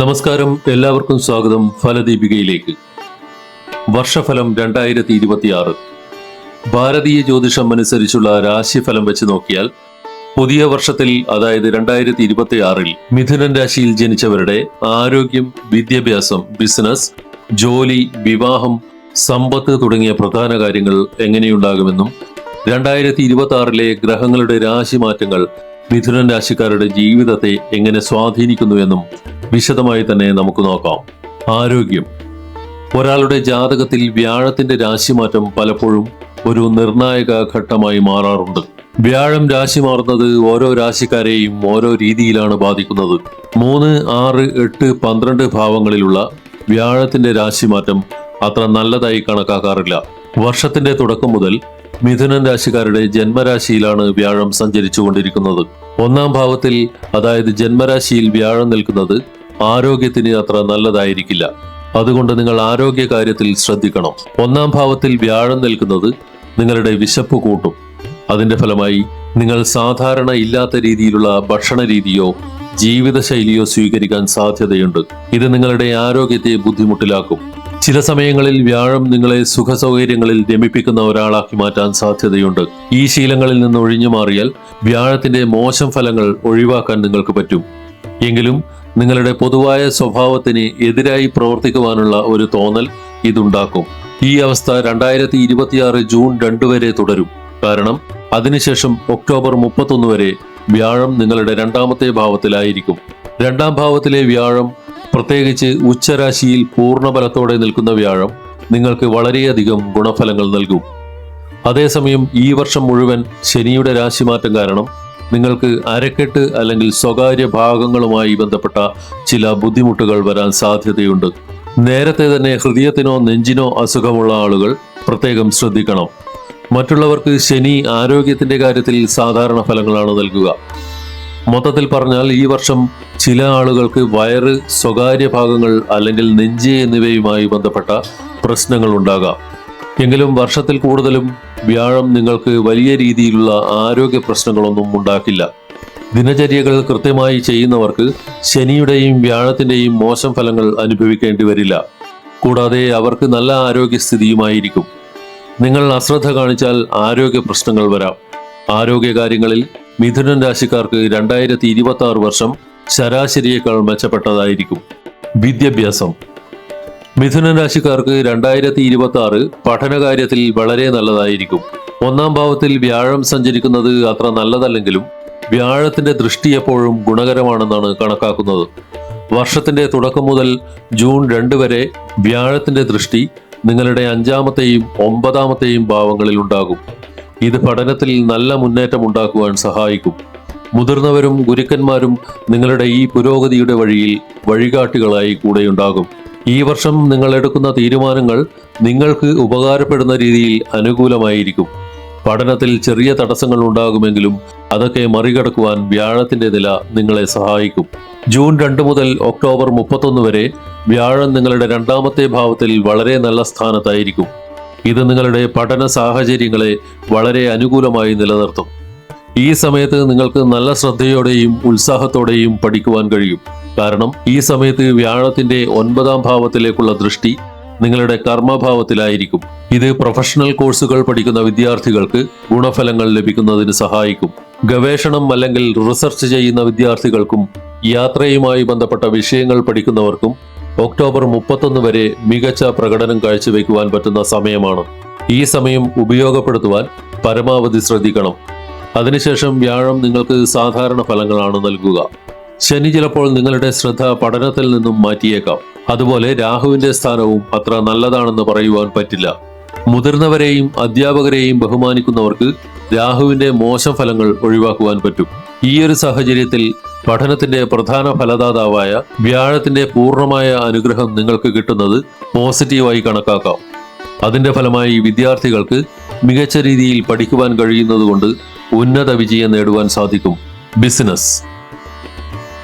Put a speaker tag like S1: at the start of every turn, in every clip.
S1: നമസ്കാരം. എല്ലാവർക്കും സ്വാഗതം. ഫലദീപികയിലേക്ക്. വർഷഫലം രണ്ടായിരത്തി ഇരുപത്തിയാറ് ഭാരതീയ ജ്യോതിഷം അനുസരിച്ചുള്ള രാശിഫലം വെച്ച് നോക്കിയാൽ പുതിയ വർഷത്തിൽ അതായത് രണ്ടായിരത്തി ഇരുപത്തി ആറിൽ മിഥുനൻ രാശിയിൽ ജനിച്ചവരുടെ ആരോഗ്യം വിദ്യാഭ്യാസം ബിസിനസ് ജോലി വിവാഹം സമ്പത്ത് തുടങ്ങിയ പ്രധാന കാര്യങ്ങൾ എങ്ങനെയുണ്ടാകുമെന്നും രണ്ടായിരത്തി ഇരുപത്തി ആറിലെ ഗ്രഹങ്ങളുടെ രാശി മാറ്റങ്ങൾ മിഥുനൻ രാശിക്കാരുടെ ജീവിതത്തെ എങ്ങനെ സ്വാധീനിക്കുന്നുവെന്നും വിശദമായി തന്നെ നമുക്ക് നോക്കാം. ആരോഗ്യം. ഒരാളുടെ ജാതകത്തിൽ വ്യാഴത്തിന്റെ രാശിമാറ്റം പലപ്പോഴും ഒരു നിർണായക ഘട്ടമായി മാറാറുണ്ട്. വ്യാഴം രാശി മാറുന്നത് ഓരോ രാശിക്കാരെയും ഓരോ രീതിയിലാണ് ബാധിക്കുന്നത്. മൂന്ന് ആറ് എട്ട് പന്ത്രണ്ട് ഭാവങ്ങളിലുള്ള വ്യാഴത്തിന്റെ രാശിമാറ്റം അത്ര നല്ലതായി കണക്കാക്കാറില്ല. വർഷത്തിന്റെ തുടക്കം മുതൽ മിഥുനൻ രാശിക്കാരുടെ ജന്മരാശിയിലാണ് വ്യാഴം സഞ്ചരിച്ചുകൊണ്ടിരിക്കുന്നത്. ഒന്നാം ഭാവത്തിൽ അതായത് ജന്മരാശിയിൽ വ്യാഴം നിൽക്കുന്നത് ആരോഗ്യത്തിന് അത്ര നല്ലതായിരിക്കില്ല. അതുകൊണ്ട് നിങ്ങൾ ആരോഗ്യ കാര്യത്തിൽ ശ്രദ്ധിക്കണം. ഒന്നാം ഭാവത്തിൽ വ്യാഴം നിൽക്കുന്നത് നിങ്ങളുടെ വിശപ്പ് കൂട്ടും. അതിന്റെ ഫലമായി നിങ്ങൾ സാധാരണ ഇല്ലാത്ത രീതിയിലുള്ള ഭക്ഷണ രീതിയോ ജീവിതശൈലിയോ സ്വീകരിക്കാൻ സാധ്യതയുണ്ട്. ഇത് നിങ്ങളുടെ ആരോഗ്യത്തെ ബുദ്ധിമുട്ടിലാക്കും. ചില സമയങ്ങളിൽ വ്യാഴം നിങ്ങളെ സുഖസൗകര്യങ്ങളിൽ രമിപ്പിക്കുന്ന ഒരാളാക്കി മാറ്റാൻ സാധ്യതയുണ്ട്. ഈ ശീലങ്ങളിൽ നിന്ന് ഒഴിഞ്ഞു മാറിയാൽ വ്യാഴത്തിന്റെ മോശം ഫലങ്ങൾ ഒഴിവാക്കാൻ നിങ്ങൾക്ക് പറ്റും. എങ്കിലും നിങ്ങളുടെ പൊതുവായ സ്വഭാവത്തിന് എതിരായി പ്രവർത്തിക്കുവാനുള്ള ഒരു തോന്നൽ ഇതുണ്ടാക്കും. ഈ അവസ്ഥ രണ്ടായിരത്തി ഇരുപത്തിയാറ് ജൂൺ രണ്ടു വരെ തുടരും. കാരണം അതിനുശേഷം ഒക്ടോബർ മുപ്പത്തൊന്ന് വരെ വ്യാഴം നിങ്ങളുടെ രണ്ടാമത്തെ ഭാവത്തിലായിരിക്കും. രണ്ടാം ഭാവത്തിലെ വ്യാഴം പ്രത്യേകിച്ച് ഉച്ചരാശിയിൽ പൂർണബലത്തോടെ നിൽക്കുന്ന വ്യാഴം നിങ്ങൾക്ക് വളരെയധികം ഗുണഫലങ്ങൾ നൽകും. അതേസമയം ഈ വർഷം മുഴുവൻ ശനിയുടെ രാശിമാറ്റം കാരണം നിങ്ങൾക്ക് അരക്കെട്ട് അല്ലെങ്കിൽ സ്വകാര്യ ഭാഗങ്ങളുമായി ബന്ധപ്പെട്ട ചില ബുദ്ധിമുട്ടുകൾ വരാൻ സാധ്യതയുണ്ട്. നേരത്തെ തന്നെ ഹൃദയത്തിനോ നെഞ്ചിനോ അസുഖമുള്ള ആളുകൾ പ്രത്യേകം ശ്രദ്ധിക്കണം. മറ്റുള്ളവർക്ക് ശനി ആരോഗ്യത്തിന്റെ കാര്യത്തിൽ സാധാരണ ഫലങ്ങളാണ് നൽകുക. മൊത്തത്തിൽ പറഞ്ഞാൽ ഈ വർഷം ചില ആളുകൾക്ക് വയറ് സ്വകാര്യ ഭാഗങ്ങൾ അല്ലെങ്കിൽ നെഞ്ച് എന്നിവയുമായി ബന്ധപ്പെട്ട പ്രശ്നങ്ങൾ ഉണ്ടാകാം. എങ്കിലും വർഷത്തിൽ കൂടുതലും വ്യാഴം നിങ്ങൾക്ക് വലിയ രീതിയിലുള്ള ആരോഗ്യ പ്രശ്നങ്ങളൊന്നും ഉണ്ടാക്കില്ല. ദിനചര്യകൾ കൃത്യമായി ചെയ്യുന്നവർക്ക് ശനിയുടെയും വ്യാഴത്തിന്റെയും മോശം ഫലങ്ങൾ അനുഭവിക്കേണ്ടി വരില്ല. കൂടാതെ അവർക്ക് നല്ല ആരോഗ്യസ്ഥിതിയുമായിരിക്കും. നിങ്ങൾ അശ്രദ്ധ കാണിച്ചാൽ ആരോഗ്യ പ്രശ്നങ്ങൾ വരാം. ആരോഗ്യകാര്യങ്ങളിൽ മിഥുനൻ രാശിക്കാർക്ക് രണ്ടായിരത്തി വർഷം ശരാശരിയേക്കാൾ മെച്ചപ്പെട്ടതായിരിക്കും. വിദ്യാഭ്യാസം. മിഥുനൻ രാശിക്കാർക്ക് രണ്ടായിരത്തി ഇരുപത്തി ആറ് പഠനകാര്യത്തിൽ വളരെ നല്ലതായിരിക്കും. ഒന്നാം ഭാവത്തിൽ വ്യാഴം സഞ്ചരിക്കുന്നത് അത്ര നല്ലതല്ലെങ്കിലും വ്യാഴത്തിന്റെ ദൃഷ്ടി എപ്പോഴും ഗുണകരമാണെന്നാണ് കണക്കാക്കുന്നത്. വർഷത്തിന്റെ തുടക്കം മുതൽ ജൂൺ രണ്ട് വരെ വ്യാഴത്തിന്റെ ദൃഷ്ടി നിങ്ങളുടെ അഞ്ചാമത്തെയും ഒമ്പതാമത്തെയും ഭാവങ്ങളിൽ ഉണ്ടാകും. ഇത് പഠനത്തിൽ നല്ല മുന്നേറ്റം ഉണ്ടാക്കുവാൻ സഹായിക്കും. മുതിർന്നവരും ഗുരുക്കന്മാരും നിങ്ങളുടെ ഈ പുരോഗതിയുടെ വഴിയിൽ വഴികാട്ടികളായി കൂടെയുണ്ടാകും. ഈ വർഷം നിങ്ങൾ എടുക്കുന്ന തീരുമാനങ്ങൾ നിങ്ങൾക്ക് ഉപകാരപ്പെടുന്ന രീതിയിൽ അനുകൂലമായിരിക്കും. പഠനത്തിൽ ചെറിയ തടസ്സങ്ങൾ ഉണ്ടാകുമെങ്കിലും അതൊക്കെ മറികടക്കുവാൻ വ്യാഴത്തിന്റെ നില നിങ്ങളെ സഹായിക്കും. ജൂൺ രണ്ട് മുതൽ ഒക്ടോബർ മുപ്പത്തൊന്ന് വരെ വ്യാഴം നിങ്ങളുടെ രണ്ടാമത്തെ ഭാവത്തിൽ വളരെ നല്ല സ്ഥാനത്തായിരിക്കും. ഇത് നിങ്ങളുടെ പഠന സാഹചര്യങ്ങളെ വളരെ അനുകൂലമായി നിലനിർത്തും. ഈ സമയത്ത് നിങ്ങൾക്ക് നല്ല ശ്രദ്ധയോടെയും ഉത്സാഹത്തോടെയും പഠിക്കുവാൻ കഴിയും. കാരണം ഈ സമയത്ത് വ്യാഴത്തിന്റെ ഒൻപതാം ഭാവത്തിലേക്കുള്ള ദൃഷ്ടി നിങ്ങളുടെ കർമ്മഭാവത്തിലായിരിക്കും. ഇത് പ്രൊഫഷണൽ കോഴ്സുകൾ പഠിക്കുന്ന വിദ്യാർത്ഥികൾക്ക് ഗുണഫലങ്ങൾ ലഭിക്കുന്നതിന് സഹായിക്കും. ഗവേഷണം അല്ലെങ്കിൽ റിസർച്ച് ചെയ്യുന്ന വിദ്യാർത്ഥികൾക്കും യാത്രയുമായി ബന്ധപ്പെട്ട വിഷയങ്ങൾ പഠിക്കുന്നവർക്കും ഒക്ടോബർ മുപ്പത്തൊന്ന് വരെ മികച്ച പ്രകടനം കാഴ്ചവെക്കുവാൻ പറ്റുന്ന സമയമാണ്. ഈ സമയം ഉപയോഗപ്പെടുത്തുവാൻ പരമാവധി ശ്രദ്ധിക്കണം. അതിനുശേഷം വ്യാഴം നിങ്ങൾക്ക് സാധാരണ ഫലങ്ങളാണ് നൽകുക. ശനി ചിലപ്പോൾ നിങ്ങളുടെ ശ്രദ്ധ പഠനത്തിൽ നിന്നും മാറ്റിയേക്കാം. അതുപോലെ രാഹുവിന്റെ സ്ഥാനവും അത്ര നല്ലതാണെന്ന് പറയുവാൻ പറ്റില്ല. മുതിർന്നവരെയും അധ്യാപകരെയും ബഹുമാനിക്കുന്നവർക്ക് രാഹുവിന്റെ മോശം ഫലങ്ങൾ ഒഴിവാക്കുവാൻ പറ്റും. ഈ ഒരു സാഹചര്യത്തിൽ പഠനത്തിന്റെ പ്രധാന ഫലദാതാവായ വ്യാഴത്തിന്റെ പൂർണമായ അനുഗ്രഹം നിങ്ങൾക്ക് കിട്ടുന്നത് പോസിറ്റീവായി കണക്കാക്കാം. അതിന്റെ ഫലമായി വിദ്യാർത്ഥികൾക്ക് മികച്ച രീതിയിൽ പഠിക്കുവാൻ കഴിയുന്നതുകൊണ്ട് ഉന്നത വിജയം നേടുവാൻ സാധിക്കും. ബിസിനസ്.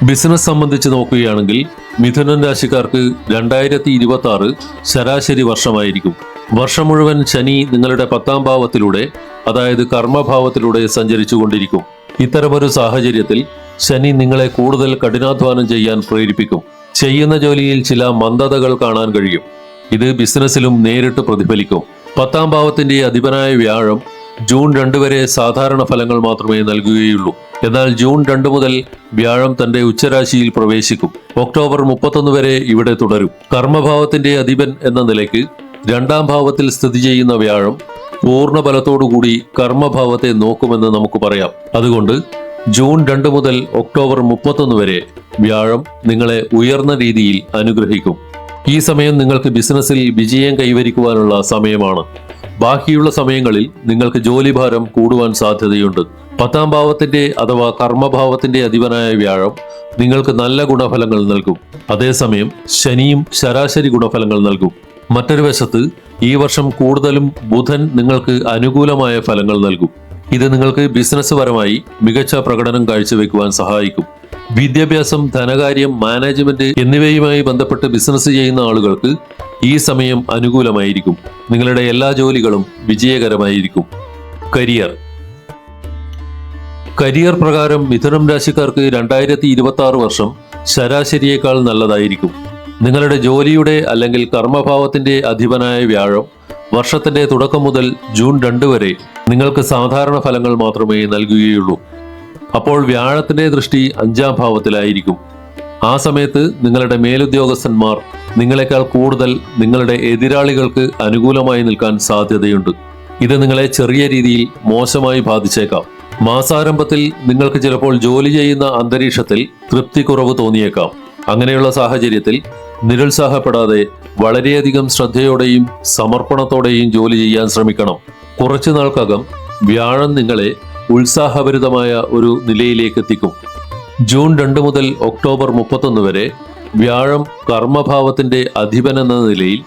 S1: ബിസിനസ് സംബന്ധിച്ച് നോക്കുകയാണെങ്കിൽ മിഥുനൻ രാശിക്കാർക്ക് രണ്ടായിരത്തി ഇരുപത്തി ആറ് ശരാശരി വർഷമായിരിക്കും. വർഷം മുഴുവൻ ശനി നിങ്ങളുടെ പത്താം ഭാവത്തിലൂടെ അതായത് കർമ്മഭാവത്തിലൂടെ സഞ്ചരിച്ചു കൊണ്ടിരിക്കും ഇത്തരമൊരു സാഹചര്യത്തിൽ ശനി നിങ്ങളെ കൂടുതൽ കഠിനാധ്വാനം ചെയ്യാൻ പ്രേരിപ്പിക്കും. ചെയ്യുന്ന ജോലിയിൽ ചില മന്ദതകൾ കാണാൻ കഴിയും. ഇത് ബിസിനസ്സിലും നേരിട്ട് പ്രതിഫലിക്കും. പത്താം ഭാവത്തിന്റെ അധിപനായ വ്യാഴം ജൂൺ രണ്ട് വരെ സാധാരണ ഫലങ്ങൾ മാത്രമേ നൽകുകയുള്ളൂ. എന്നാൽ ജൂൺ രണ്ട് മുതൽ വ്യാഴം തന്റെ ഉച്ചരാശിയിൽ പ്രവേശിക്കും. ഒക്ടോബർ മുപ്പത്തൊന്ന് വരെ ഇവിടെ തുടരും. കർമ്മഭാവത്തിന്റെ അധിപൻ എന്ന നിലയ്ക്ക് രണ്ടാം ഭാവത്തിൽ സ്ഥിതി ചെയ്യുന്ന വ്യാഴം പൂർണ ബലത്തോടുകൂടി കർമ്മഭാവത്തെ നോക്കുമെന്ന് നമുക്ക് പറയാം. അതുകൊണ്ട് ജൂൺ രണ്ട് മുതൽ ഒക്ടോബർ മുപ്പത്തൊന്ന് വരെ വ്യാഴം നിങ്ങളെ ഉയർന്ന രീതിയിൽ അനുഗ്രഹിക്കും. ഈ സമയം നിങ്ങൾക്ക് ബിസിനസ്സിൽ വിജയം കൈവരിക്കുവാനുള്ള സമയമാണ്. ബാക്കിയുള്ള സമയങ്ങളിൽ നിങ്ങൾക്ക് ജോലിഭാരം കൂടുവാൻ സാധ്യതയുണ്ട്. പത്താം ഭാവത്തിന്റെ അഥവാ കർമ്മഭാവത്തിന്റെ അധിപനായ വ്യാഴം നിങ്ങൾക്ക് നല്ല ഗുണഫലങ്ങൾ നൽകും. അതേസമയം ശനിയും ശരാശരി ഗുണഫലങ്ങൾ നൽകും. മറ്റൊരു വശത്ത് ഈ വർഷം കൂടുതലും ബുധൻ നിങ്ങൾക്ക് അനുകൂലമായ ഫലങ്ങൾ നൽകും. ഇത് നിങ്ങൾക്ക് ബിസിനസ് പരമായി മികച്ച പ്രകടനം കാഴ്ചവെക്കുവാൻ സഹായിക്കും. വിദ്യാഭ്യാസം ധനകാര്യം മാനേജ്മെന്റ് എന്നിവയുമായി ബന്ധപ്പെട്ട് ബിസിനസ് ചെയ്യുന്ന ആളുകൾക്ക് ഈ സമയം അനുകൂലമായിരിക്കും. നിങ്ങളുടെ എല്ലാ ജോലികളും വിജയകരമായിരിക്കും. കരിയർ. കരിയർ പ്രകാരം മിഥുനം രാശിക്കാർക്ക് രണ്ടായിരത്തി ഇരുപത്തി ആറ് വർഷം ശരാശരിയേക്കാൾ നല്ലതായിരിക്കും. നിങ്ങളുടെ ജോലിയുടെ അല്ലെങ്കിൽ കർമ്മഭാവത്തിന്റെ അധിപനായ വ്യാഴം വർഷത്തിന്റെ തുടക്കം മുതൽ ജൂൺ രണ്ട് വരെ നിങ്ങൾക്ക് സാധാരണ ഫലങ്ങൾ മാത്രമേ നൽകുകയുള്ളൂ. അപ്പോൾ വ്യാഴത്തിന്റെ ദൃഷ്ടി അഞ്ചാം ഭാവത്തിലായിരിക്കും. ആ സമയത്ത് നിങ്ങളുടെ മേലുദ്യോഗസ്ഥന്മാർ നിങ്ങളെക്കാൾ കൂടുതൽ നിങ്ങളുടെ എതിരാളികൾക്ക് അനുകൂലമായി നിൽക്കാൻ സാധ്യതയുണ്ട്. ഇത് നിങ്ങളെ ചെറിയ രീതിയിൽ മോശമായി ബാധിച്ചേക്കാം. മാസാരംഭത്തിൽ നിങ്ങൾക്ക് ചിലപ്പോൾ ജോലി ചെയ്യുന്ന അന്തരീക്ഷത്തിൽ തൃപ്തി കുറവ് തോന്നിയേക്കാം. അങ്ങനെയുള്ള സാഹചര്യത്തിൽ നിരുത്സാഹപ്പെടാതെ വളരെയധികം ശ്രദ്ധയോടെയും സമർപ്പണത്തോടെയും ജോലി ചെയ്യാൻ ശ്രമിക്കണം. കുറച്ചു നാൾക്കകം വ്യാഴം നിങ്ങളെ ഉത്സാഹഭരിതമായ ഒരു നിലയിലേക്ക് എത്തിക്കും ജൂൺ രണ്ട് മുതൽ ഒക്ടോബർ മുപ്പത്തൊന്ന് വരെ വ്യാഴം കർമ്മഭാവത്തിന്റെ അധിപൻ എന്ന നിലയിൽ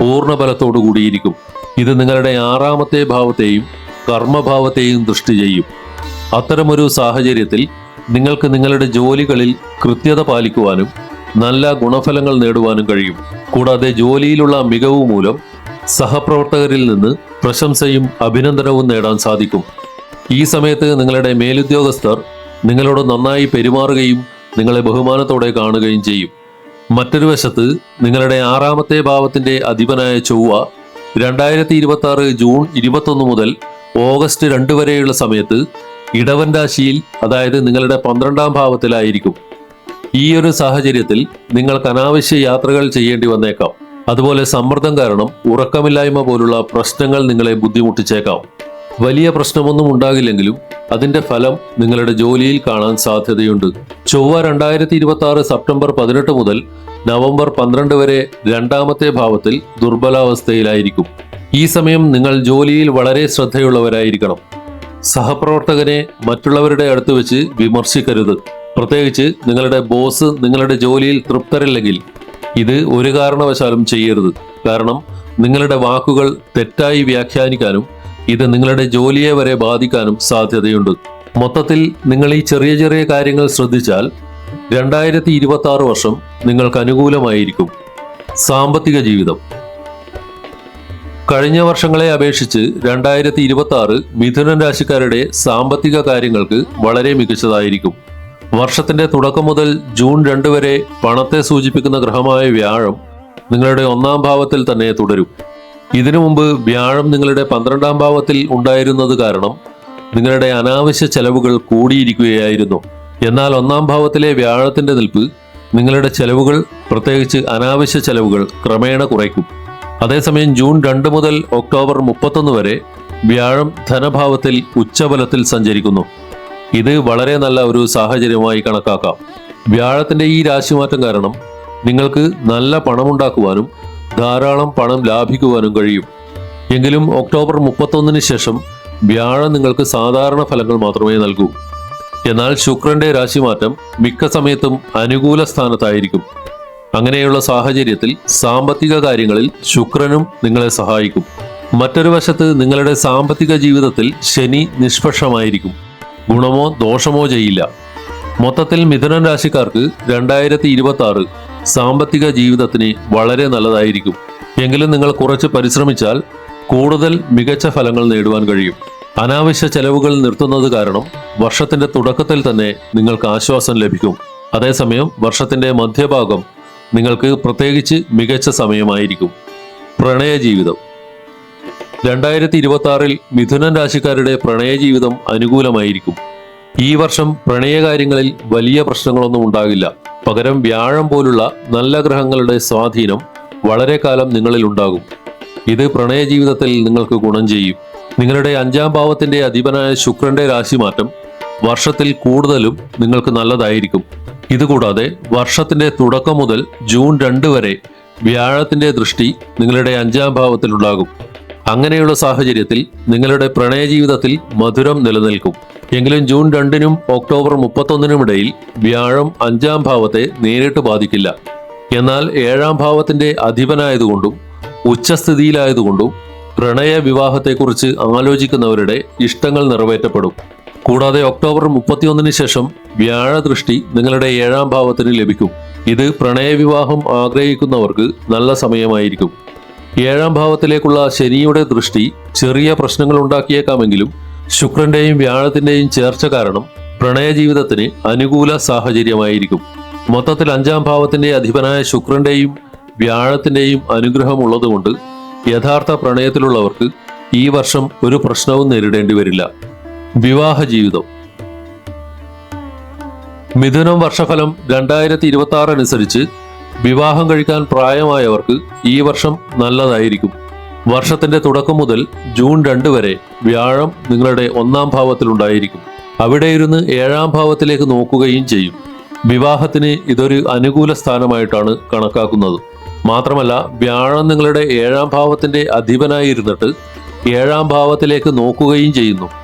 S1: പൂർണബലത്തോടു കൂടിയിരിക്കും. ഇത് നിങ്ങളുടെ ആറാമത്തെ ഭാവത്തെയും കർമ്മഭാവത്തെയും ദൃഷ്ടി ചെയ്യും. അത്തരമൊരു സാഹചര്യത്തിൽ നിങ്ങൾക്ക് നിങ്ങളുടെ ജോലികളിൽ കൃത്യത പാലിക്കുവാനും നല്ല ഗുണഫലങ്ങൾ നേടുവാനും കഴിയും. കൂടാതെ ജോലിയിലുള്ള മികവ് മൂലം സഹപ്രവർത്തകരിൽ നിന്ന് പ്രശംസയും അഭിനന്ദനവും നേടാൻ സാധിക്കും. ഈ സമയത്ത് നിങ്ങളുടെ മേലുദ്യോഗസ്ഥർ നിങ്ങളോട് നന്നായി പെരുമാറുകയും നിങ്ങളെ ബഹുമാനത്തോടെ കാണുകയും ചെയ്യും. മറ്റൊരു വശത്ത് നിങ്ങളുടെ ആറാമത്തെ ഭാവത്തിന്റെ അധിപനായ ചൊവ്വ രണ്ടായിരത്തി ഇരുപത്തി ആറ് ജൂൺ ഇരുപത്തൊന്ന് മുതൽ ഓഗസ്റ്റ് രണ്ട് വരെയുള്ള സമയത്ത് ഇടവൻ രാശിയിൽ അതായത് നിങ്ങളുടെ പന്ത്രണ്ടാം ഭാവത്തിലായിരിക്കും. ഈ ഒരു സാഹചര്യത്തിൽ നിങ്ങൾക്ക് അനാവശ്യ യാത്രകൾ ചെയ്യേണ്ടി വന്നേക്കാം. അതുപോലെ സമ്മർദ്ദം കാരണം ഉറക്കമില്ലായ്മ പോലുള്ള പ്രശ്നങ്ങൾ നിങ്ങളെ ബുദ്ധിമുട്ടിച്ചേക്കാം. വലിയ പ്രശ്നമൊന്നും ഉണ്ടാകില്ലെങ്കിലും അതിന്റെ ഫലം നിങ്ങളുടെ ജോലിയിൽ കാണാൻ സാധ്യതയുണ്ട്. ചൊവ്വ രണ്ടായിരത്തി ഇരുപത്തി ആറ് സെപ്റ്റംബർ പതിനെട്ട് മുതൽ നവംബർ പന്ത്രണ്ട് വരെ രണ്ടാമത്തെ ഭാവത്തിൽ ദുർബലാവസ്ഥയിലായിരിക്കും. ഈ സമയം നിങ്ങൾ ജോലിയിൽ വളരെ ശ്രദ്ധയുള്ളവരായിരിക്കണം. സഹപ്രവർത്തകനെ മറ്റുള്ളവരുടെ അടുത്ത് വെച്ച് വിമർശിക്കരുത്. പ്രത്യേകിച്ച് നിങ്ങളുടെ ബോസ് നിങ്ങളുടെ ജോലിയിൽ തൃപ്തരല്ലെങ്കിൽ ഇത് ഒരു കാരണവശാലും ചെയ്യരുത്. കാരണം നിങ്ങളുടെ വാക്കുകൾ തെറ്റായി വ്യാഖ്യാനിക്കാനും ഇത് നിങ്ങളുടെ ജോലിയെ വരെ ബാധിക്കാനും സാധ്യതയുണ്ട്. മൊത്തത്തിൽ നിങ്ങൾ ഈ ചെറിയ ചെറിയ കാര്യങ്ങൾ ശ്രദ്ധിച്ചാൽ രണ്ടായിരത്തി ഇരുപത്തി ആറ് വർഷം നിങ്ങൾക്ക് അനുകൂലമായിരിക്കും. സാമ്പത്തിക ജീവിതം. കഴിഞ്ഞ വർഷങ്ങളെ അപേക്ഷിച്ച് രണ്ടായിരത്തി ഇരുപത്തി ആറ് മിഥുനൻ രാശിക്കാരുടെ സാമ്പത്തിക കാര്യങ്ങൾക്ക് വളരെ മികച്ചതായിരിക്കും. വർഷത്തിന്റെ തുടക്കം മുതൽ ജൂൺ രണ്ട് വരെ പണത്തെ സൂചിപ്പിക്കുന്ന ഗ്രഹമായ വ്യാഴം നിങ്ങളുടെ ഒന്നാം ഭാവത്തിൽ തന്നെ തുടരും. ഇതിനു മുമ്പ് വ്യാഴം നിങ്ങളുടെ പന്ത്രണ്ടാം ഭാവത്തിൽ ഉണ്ടായിരുന്നത് കാരണം നിങ്ങളുടെ അനാവശ്യ ചെലവുകൾ കൂടിയിരിക്കുകയായിരുന്നു. എന്നാൽ ഒന്നാം ഭാവത്തിലെ വ്യാഴത്തിന്റെ നിൽപ്പ് നിങ്ങളുടെ ചെലവുകൾ പ്രത്യേകിച്ച് അനാവശ്യ ചെലവുകൾ ക്രമേണ കുറയ്ക്കും. അതേസമയം ജൂൺ രണ്ട് മുതൽ ഒക്ടോബർ മുപ്പത്തൊന്ന് വരെ വ്യാഴം ധനഭാവത്തിൽ ഉച്ചബലത്തിൽ സഞ്ചരിക്കുന്നു. ഇത് വളരെ നല്ല ഒരു സാഹചര്യമായി കണക്കാക്കാം. വ്യാഴത്തിന്റെ ഈ രാശിമാറ്റം കാരണം നിങ്ങൾക്ക് നല്ല പണമുണ്ടാക്കുവാനും ധാരാളം പണം ലാഭിക്കുവാനും കഴിയും. എങ്കിലും ഒക്ടോബർ മുപ്പത്തൊന്നിന് ശേഷം വ്യാഴം നിങ്ങൾക്ക് സാധാരണ ഫലങ്ങൾ മാത്രമേ നൽകൂ. എന്നാൽ ശുക്രന്റെ രാശിമാറ്റം മിക്ക സമയത്തും അനുകൂല സ്ഥാനത്തായിരിക്കും. അങ്ങനെയുള്ള സാഹചര്യത്തിൽ സാമ്പത്തിക കാര്യങ്ങളിൽ ശുക്രനും നിങ്ങളെ സഹായിക്കും. മറ്റൊരു വശത്ത് നിങ്ങളുടെ സാമ്പത്തിക ജീവിതത്തിൽ ശനി നിഷ്പക്ഷമായിരിക്കും. ഗുണമോ ദോഷമോ ചെയ്യില്ല. മൊത്തത്തിൽ മിഥുനൻ രാശിക്കാർക്ക് രണ്ടായിരത്തി ഇരുപത്തി ആറ് സാമ്പത്തിക ജീവിതത്തിന് വളരെ നല്ലതായിരിക്കും. എങ്കിലും നിങ്ങൾ കുറച്ച് പരിശ്രമിച്ചാൽ കൂടുതൽ മികച്ച ഫലങ്ങൾ നേടുവാൻ കഴിയും. അനാവശ്യ ചെലവുകൾ നിർത്തുന്നത് കാരണം വർഷത്തിന്റെ തുടക്കത്തിൽ തന്നെ നിങ്ങൾക്ക് ആശ്വാസം ലഭിക്കും. അതേസമയം വർഷത്തിന്റെ മധ്യഭാഗം നിങ്ങൾക്ക് പ്രത്യേകിച്ച് മികച്ച സമയമായിരിക്കും. പ്രണയ ജീവിതം രണ്ടായിരത്തി ഇരുപത്തി ആറിൽ മിഥുനൻ രാശിക്കാരുടെ പ്രണയ ജീവിതം അനുകൂലമായിരിക്കും. ഈ വർഷം പ്രണയകാര്യങ്ങളിൽ വലിയ പ്രശ്നങ്ങളൊന്നും ഉണ്ടാകില്ല. പകരം വ്യാഴം പോലുള്ള നല്ല ഗ്രഹങ്ങളുടെ സ്വാധീനം വളരെ കാലം നിങ്ങളിൽ ഉണ്ടാകും. ഇത് പ്രണയ ജീവിതത്തിൽ നിങ്ങൾക്ക് ഗുണം ചെയ്യും. നിങ്ങളുടെ അഞ്ചാം ഭാവത്തിന്റെ അധിപനായ ശുക്രന്റെ രാശിമാറ്റം വർഷത്തിൽ കൂടുതലും നിങ്ങൾക്ക് നല്ലതായിരിക്കും. ഇതുകൂടാതെ വർഷത്തിന്റെ തുടക്കം മുതൽ ജൂൺ രണ്ട് വരെ വ്യാഴത്തിന്റെ ദൃഷ്ടി നിങ്ങളുടെ അഞ്ചാം ഭാവത്തിലുണ്ടാകും. അങ്ങനെയുള്ള സാഹചര്യത്തിൽ നിങ്ങളുടെ പ്രണയ ജീവിതത്തിൽ മധുരം നിലനിൽക്കും. എങ്കിലും ജൂൺ രണ്ടിനും ഒക്ടോബർ മുപ്പത്തൊന്നിനും ഇടയിൽ വ്യാഴം അഞ്ചാം ഭാവത്തെ നേരിട്ട് ബാധിക്കില്ല. എന്നാൽ ഏഴാം ഭാവത്തിന്റെ അധിപനായതുകൊണ്ടും ഉച്ചസ്ഥിതിയിലായതുകൊണ്ടും പ്രണയ വിവാഹത്തെക്കുറിച്ച് ആലോചിക്കുന്നവരുടെ ഇഷ്ടങ്ങൾ നിറവേറ്റപ്പെടും. കൂടാതെ ഒക്ടോബർ മുപ്പത്തിയൊന്നിന് ശേഷം വ്യാഴദൃഷ്ടി നിങ്ങളുടെ ഏഴാം ഭാവത്തിന് ലഭിക്കും. ഇത് പ്രണയവിവാഹം ആഗ്രഹിക്കുന്നവർക്ക് നല്ല സമയമായിരിക്കും. ഏഴാം ഭാവത്തിലേക്കുള്ള ശനിയുടെ ദൃഷ്ടി ചെറിയ പ്രശ്നങ്ങൾ ഉണ്ടാക്കിയേക്കാമെങ്കിലും ശുക്രന്റെയും വ്യാഴത്തിന്റെയും ചേർച്ച കാരണം പ്രണയ ജീവിതത്തിന് അനുകൂല സാഹചര്യമായിരിക്കും. മൊത്തത്തിൽ അഞ്ചാം ഭാവത്തിന്റെ അധിപനായ ശുക്രന്റെയും വ്യാഴത്തിന്റെയും അനുഗ്രഹം ഉള്ളതുകൊണ്ട് യഥാർത്ഥ പ്രണയത്തിലുള്ളവർക്ക് ഈ വർഷം ഒരു പ്രശ്നവും നേരിടേണ്ടി വരില്ല. വിവാഹ ജീവിതം മിഥുനം വർഷഫലം രണ്ടായിരത്തി ഇരുപത്തി ആറ് അനുസരിച്ച് വിവാഹം കഴിക്കാൻ പ്രായമായവർക്ക് ഈ വർഷം നല്ലതായിരിക്കും. വർഷത്തിന്റെ തുടക്കം മുതൽ ജൂൺ രണ്ട് വരെ വ്യാഴം നിങ്ങളുടെ ഒന്നാം ഭാവത്തിലുണ്ടായിരിക്കും. അവിടെ ഇരുന്ന് ഏഴാം ഭാവത്തിലേക്ക് നോക്കുകയും ചെയ്യും. വിവാഹത്തിന് ഇതൊരു അനുകൂല സ്ഥാനമായിട്ടാണ് കണക്കാക്കുന്നത്. മാത്രമല്ല വ്യാഴം നിങ്ങളുടെ ഏഴാം ഭാവത്തിന്റെ അധിപനായി ഇരുന്നിട്ട് ഏഴാം ഭാവത്തിലേക്ക് നോക്കുകയും ചെയ്യുന്നു.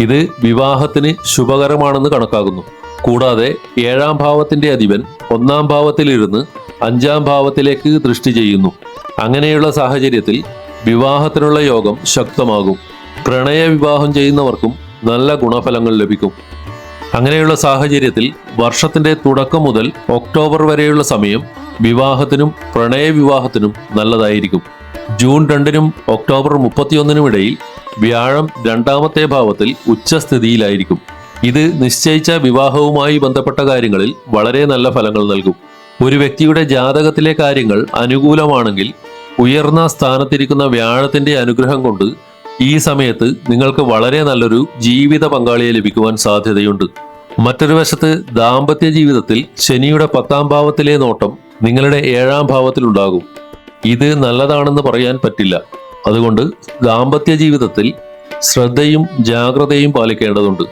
S1: ഇത് വിവാഹത്തിന് ശുഭകരമാണെന്ന് കണക്കാക്കുന്നു. കൂടാതെ ഏഴാം ഭാവത്തിന്റെ അധിപൻ ഒന്നാം ഭാവത്തിലിരുന്ന് അഞ്ചാം ഭാവത്തിലേക്ക് ദൃഷ്ടി ചെയ്യുന്നു. അങ്ങനെയുള്ള സാഹചര്യത്തിൽ വിവാഹത്തിനുള്ള യോഗം ശക്തമാകും. പ്രണയ വിവാഹം ചെയ്യുന്നവർക്കും നല്ല ഗുണഫലങ്ങൾ ലഭിക്കും. അങ്ങനെയുള്ള സാഹചര്യത്തിൽ വർഷത്തിന്റെ തുടക്കം മുതൽ ഒക്ടോബർ വരെയുള്ള സമയം വിവാഹത്തിനും പ്രണയ വിവാഹത്തിനും നല്ലതായിരിക്കും. ജൂൺ രണ്ടിനും ഒക്ടോബർ മുപ്പത്തിയൊന്നിനും ഇടയിൽ വ്യാഴം രണ്ടാമത്തെ ഭാവത്തിൽ ഉച്ചസ്ഥിതിയിലായിരിക്കും. ഇത് നിശ്ചയിച്ച വിവാഹവുമായി ബന്ധപ്പെട്ട കാര്യങ്ങളിൽ വളരെ നല്ല ഫലങ്ങൾ നൽകും. ഒരു വ്യക്തിയുടെ ജാതകത്തിലെ കാര്യങ്ങൾ അനുകൂലമാണെങ്കിൽ ഉയർന്ന സ്ഥാനത്തിരിക്കുന്ന വ്യാഴത്തിന്റെ അനുഗ്രഹം കൊണ്ട് ഈ സമയത്ത് നിങ്ങൾക്ക് വളരെ നല്ലൊരു ജീവിത പങ്കാളിയെ ലഭിക്കുവാൻ സാധ്യതയുണ്ട്. മറ്റൊരു വശത്ത് ദാമ്പത്യ ജീവിതത്തിൽ ശനിയുടെ പത്താം ഭാവത്തിലെ നോട്ടം നിങ്ങളുടെ ഏഴാം ഭാവത്തിലുണ്ടാകും. ഇത് നല്ലതാണെന്ന് പറയാൻ പറ്റില്ല. അതുകൊണ്ട് ദാമ്പത്യ ജീവിതത്തിൽ ശ്രദ്ധയും ജാഗ്രതയും പാലിക്കേണ്ടതുണ്ട്.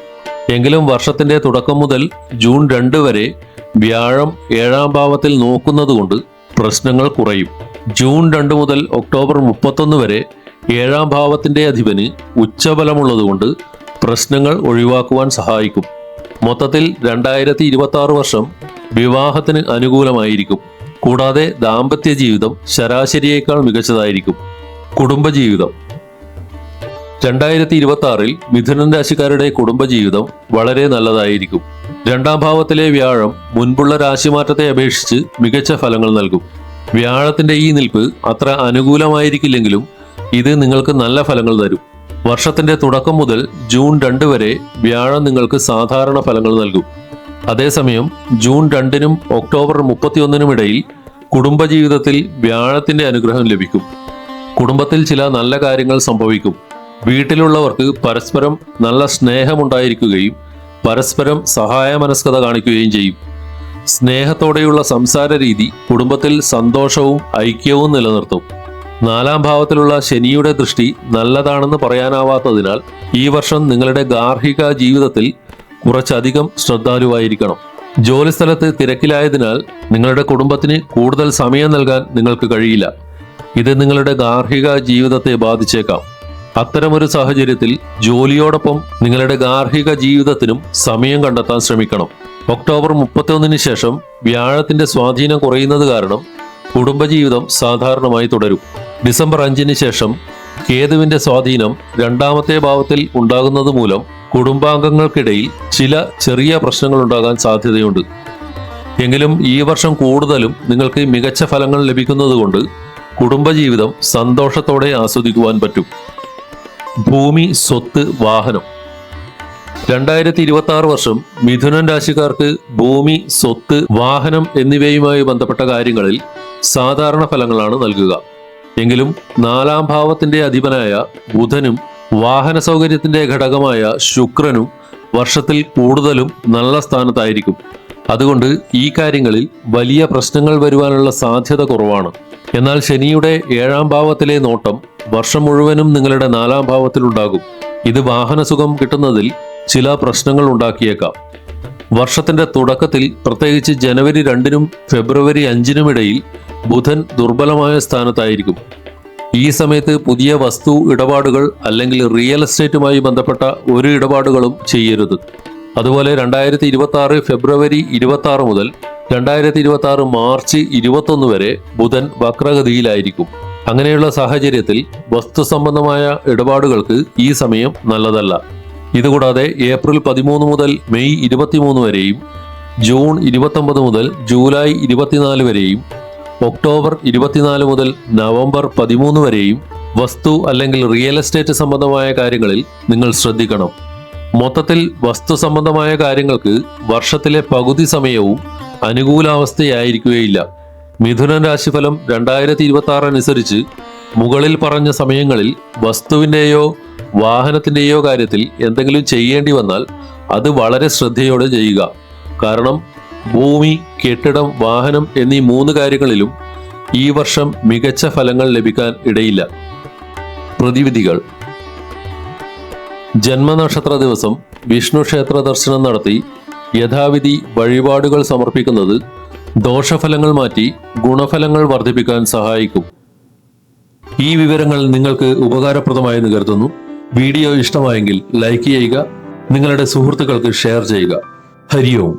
S1: എങ്കിലും വർഷത്തിന്റെ തുടക്കം മുതൽ ജൂൺ രണ്ട് വരെ വ്യാഴം ഏഴാം ഭാവത്തിൽ നോക്കുന്നതുകൊണ്ട് പ്രശ്നങ്ങൾ കുറയും. ജൂൺ രണ്ട് മുതൽ ഒക്ടോബർ മുപ്പത്തൊന്ന് വരെ ഏഴാം ഭാവത്തിന്റെ അധിപന് ഉച്ചബലമുള്ളതുകൊണ്ട് പ്രശ്നങ്ങൾ ഒഴിവാക്കുവാൻ സഹായിക്കും. മൊത്തത്തിൽ രണ്ടായിരത്തി ഇരുപത്തി ആറ് വർഷം വിവാഹത്തിന് അനുകൂലമായിരിക്കും. കൂടാതെ ദാമ്പത്യ ജീവിതം ശരാശരിയേക്കാൾ മികച്ചതായിരിക്കും. കുടുംബജീവിതം. രണ്ടായിരത്തി ഇരുപത്തി ആറിൽ മിഥുനൻ രാശിക്കാരുടെ കുടുംബജീവിതം വളരെ നല്ലതായിരിക്കും. രണ്ടാം ഭാവത്തിലെ വ്യാഴം മുൻപുള്ള രാശിമാറ്റത്തെ അപേക്ഷിച്ച് മികച്ച ഫലങ്ങൾ നൽകും. വ്യാഴത്തിന്റെ ഈ നിൽപ്പ് അത്ര അനുകൂലമായിരിക്കില്ലെങ്കിലും ഇത് നിങ്ങൾക്ക് നല്ല ഫലങ്ങൾ തരും. വർഷത്തിന്റെ തുടക്കം മുതൽ ജൂൺ രണ്ട് വരെ വ്യാഴം നിങ്ങൾക്ക് സാധാരണ ഫലങ്ങൾ നൽകും. അതേസമയം ജൂൺ രണ്ടിനും ഒക്ടോബർ മുപ്പത്തിയൊന്നിനും ഇടയിൽ കുടുംബജീവിതത്തിൽ വ്യാഴത്തിന്റെ അനുഗ്രഹം ലഭിക്കും. കുടുംബത്തിൽ ചില നല്ല കാര്യങ്ങൾ സംഭവിക്കും. വീട്ടിലുള്ളവർക്ക് പരസ്പരം നല്ല സ്നേഹമുണ്ടായിരിക്കുകയും പരസ്പരം സഹായമനസ്കത കാണിക്കുകയും ചെയ്യും. സ്നേഹത്തോടെയുള്ള സംസാര രീതി കുടുംബത്തിൽ സന്തോഷവും ഐക്യവും നിലനിർത്തും. നാലാം ഭാവത്തിലുള്ള ശനിയുടെ ദൃഷ്ടി നല്ലതാണെന്ന് പറയാനാവാത്തതിനാൽ ഈ വർഷം നിങ്ങളുടെ ഗാർഹിക ജീവിതത്തിൽ കുറച്ചധികം ശ്രദ്ധാലുവായിരിക്കണം. ജോലിസ്ഥലത്ത് തിരക്കിലായതിനാൽ നിങ്ങളുടെ കുടുംബത്തിന് കൂടുതൽ സമയം നൽകാൻ നിങ്ങൾക്ക് കഴിയില്ല. ഇത് നിങ്ങളുടെ ഗാർഹിക ജീവിതത്തെ ബാധിച്ചേക്കാം. അത്തരമൊരു സാഹചര്യത്തിൽ ജോലിയോടൊപ്പം നിങ്ങളുടെ ഗാർഹിക ജീവിതത്തിനും സമയം കണ്ടെത്താൻ ശ്രമിക്കണം. ഒക്ടോബർ മുപ്പത്തിയൊന്നിന് ശേഷം വ്യാഴത്തിന്റെ സ്വാധീനം കുറയുന്നത് കാരണം കുടുംബജീവിതം സാധാരണമായി തുടരും. ഡിസംബർ അഞ്ചിന് ശേഷം കേതുവിന്റെ സ്വാധീനം രണ്ടാമത്തെ ഭാവത്തിൽ ഉണ്ടാകുന്നത് മൂലം കുടുംബാംഗങ്ങൾക്കിടയിൽ ചില ചെറിയ പ്രശ്നങ്ങൾ ഉണ്ടാകാൻ സാധ്യതയുണ്ട്. എങ്കിലും ഈ വർഷം കൂടുതലും നിങ്ങൾക്ക് മികച്ച ഫലങ്ങൾ ലഭിക്കുന്നതുകൊണ്ട് കുടുംബജീവിതം സന്തോഷത്തോടെ ആസ്വദിക്കുവാൻ പറ്റും. ഭൂമി സ്വത്ത് വാഹനം. രണ്ടായിരത്തി ഇരുപത്തി ആറ് വർഷം മിഥുനൻ രാശിക്കാർക്ക് ഭൂമി സ്വത്ത് വാഹനം എന്നിവയുമായി ബന്ധപ്പെട്ട കാര്യങ്ങളിൽ സാധാരണ ഫലങ്ങളാണ് നൽകുക. എങ്കിലും നാലാം ഭാവത്തിന്റെ അധിപനായ ബുധനും വാഹന സൗകര്യത്തിന്റെ ഘടകമായ ശുക്രനും വർഷത്തിൽ കൂടുതലും നല്ല സ്ഥാനത്തായിരിക്കും. അതുകൊണ്ട് ഈ കാര്യങ്ങളിൽ വലിയ പ്രശ്നങ്ങൾ വരുവാനുള്ള സാധ്യത കുറവാണ്. എന്നാൽ ശനിയുടെ ഏഴാം ഭാവത്തിലെ നോട്ടം വർഷം മുഴുവനും നിങ്ങളുടെ നാലാം ഭാവത്തിലുണ്ടാകും ഇത് വാഹനസുഖം കിട്ടുന്നതിൽ ചില പ്രശ്നങ്ങൾ ഉണ്ടാക്കിയേക്കാം. വർഷത്തിന്റെ തുടക്കത്തിൽ പ്രത്യേകിച്ച് ജനുവരി രണ്ടിനും ഫെബ്രുവരി അഞ്ചിനും ഇടയിൽ ബുധൻ ദുർബലമായ സ്ഥാനത്തായിരിക്കും. ഈ സമയത്ത് പുതിയ വസ്തു ഇടപാടുകൾ അല്ലെങ്കിൽ റിയൽ എസ്റ്റേറ്റുമായി ബന്ധപ്പെട്ട ഒരു ഇടപാടുകളും ചെയ്യരുത്. അതുപോലെ രണ്ടായിരത്തി ഇരുപത്തി ആറ് ഫെബ്രുവരി ഇരുപത്തി ആറ് മുതൽ രണ്ടായിരത്തി ഇരുപത്തി ആറ് മാർച്ച് ഇരുപത്തൊന്ന് വരെ ബുധൻ വക്രഗതിയിലായിരിക്കും. അങ്ങനെയുള്ള സാഹചര്യത്തിൽ വസ്തു സംബന്ധമായ ഇടപാടുകൾക്ക് ഈ സമയം നല്ലതല്ല. ഇതുകൂടാതെ ഏപ്രിൽ പതിമൂന്ന് മുതൽ മെയ് ഇരുപത്തിമൂന്ന് വരെയും ജൂൺ ഇരുപത്തൊമ്പത് മുതൽ ജൂലൈ ഇരുപത്തിനാല് വരെയും ഒക്ടോബർ ഇരുപത്തിനാല് മുതൽ നവംബർ പതിമൂന്ന് വരെയും വസ്തു അല്ലെങ്കിൽ റിയൽ എസ്റ്റേറ്റ് സംബന്ധമായ കാര്യങ്ങളിൽ നിങ്ങൾ ശ്രദ്ധിക്കണം. മൊത്തത്തിൽ വസ്തു സംബന്ധമായ കാര്യങ്ങൾക്ക് വർഷത്തിലെ പകുതി സമയവും അനുകൂലാവസ്ഥയായിരിക്കുകയില്ല. മിഥുനൻ രാശിഫലം രണ്ടായിരത്തി ഇരുപത്തി ആറ് അനുസരിച്ച് മുകളിൽ പറഞ്ഞ സമയങ്ങളിൽ വസ്തുവിന്റെയോ വാഹനത്തിന്റെയോ കാര്യത്തിൽ എന്തെങ്കിലും ചെയ്യേണ്ടി വന്നാൽ അത് വളരെ ശ്രദ്ധയോടെ ചെയ്യുക. കാരണം ഭൂമി കെട്ടിടം വാഹനം എന്നീ മൂന്ന് കാര്യങ്ങളിലും ഈ വർഷം മികച്ച ഫലങ്ങൾ ലഭിക്കാൻ ഇടയില്ല. പ്രതിവിധികൾ. ജന്മനക്ഷത്ര ദിവസം വിഷ്ണു ക്ഷേത്ര ദർശനം നടത്തി യഥാവിധി വഴിപാടുകൾ സമർപ്പിക്കുന്നത് ദോഷഫലങ്ങൾ മാറ്റി ഗുണഫലങ്ങൾ വർദ്ധിപ്പിക്കാൻ സഹായിക്കും. ഈ വിവരങ്ങൾ നിങ്ങൾക്ക് ഉപകാരപ്രദമായെന്ന് കരുതുന്നു വീഡിയോ ഇഷ്ടമായെങ്കിൽ ലൈക്ക് ചെയ്യുക നിങ്ങളുടെ സുഹൃത്തുക്കൾക്ക് ഷെയർ ചെയ്യുക. ഹരിയോം.